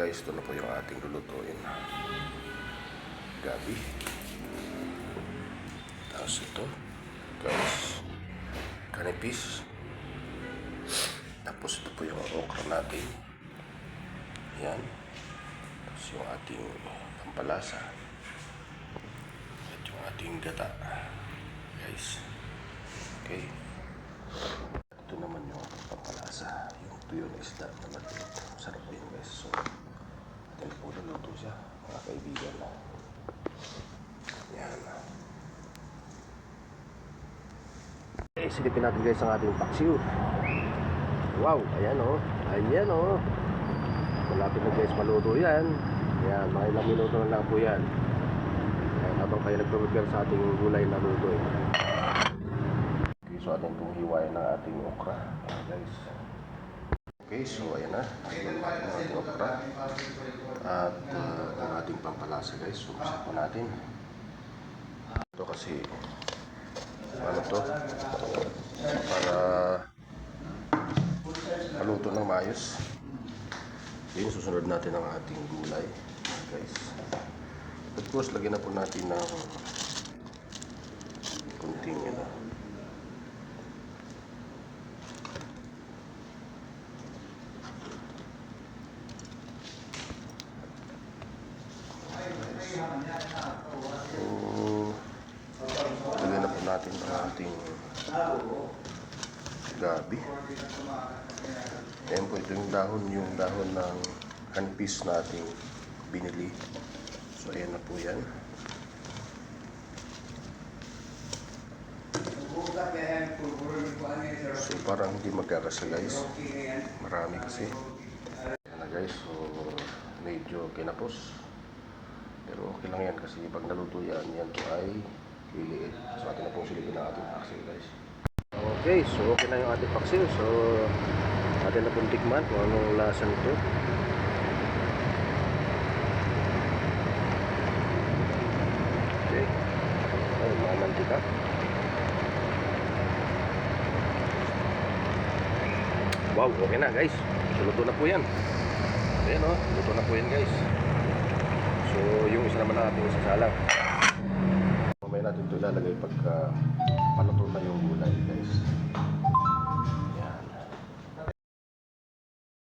guys, ito na po yung ating lulutuin. Gabi. Tapos ito, guys, kanipis. Tapos ito po yung okra natin. Yan. Tapos yung ating pampalasa. At yung ating gata. Guys. Okay. Ito naman yung pampalasa. Yung tuyo na isda na maliit. Sarap po yun guys. So, atin po luluto siya. Mga kaibigan. Yan. Eh, silipin natin guys ang ating paksiw. Wow, ayan o. Ayan o. Malapit na guys maluto yan. Yan, mga ilang minuto na lang po yan. Ayan, habang kayo nagpapagkar sa ating gulay na luto eh. Okay, so atin itong hiwain ng ating okra. Ayan guys. Okay, so ayan na. Ayan ating okra. At uh, ang ating pampalasa guys. So, po natin. Ito kasi ano? Para maluto ng maayos. Yun, susunod natin ang ating gulay. Guys. Of course, lagyan na po natin ng kunting ano. So, lagyan na po natin ang ating gabi. Ayan po, ito yung dahon, yung dahon ng handpiece na ating binili. So, ayan na po yan. So, parang hindi magkakasya guys. Marami kasi. Ayan na guys, so medyo kinapos. Pero okay lang yan kasi pag naluto yan, yan po ay liliit. So, atin na pong silipin ang ating paksiw guys. Okay, so okay na yung ating paksiw. So, atin na pong tikman kung anong lasa nito. Okay. Ay, mga mantika. Wow, okay na guys. So, luto na po yan. Ayan o, luto na po yan guys. So, yung isa naman natin isasalang. Mamaya natin ito ilalagay pagka paluto na yung gulay.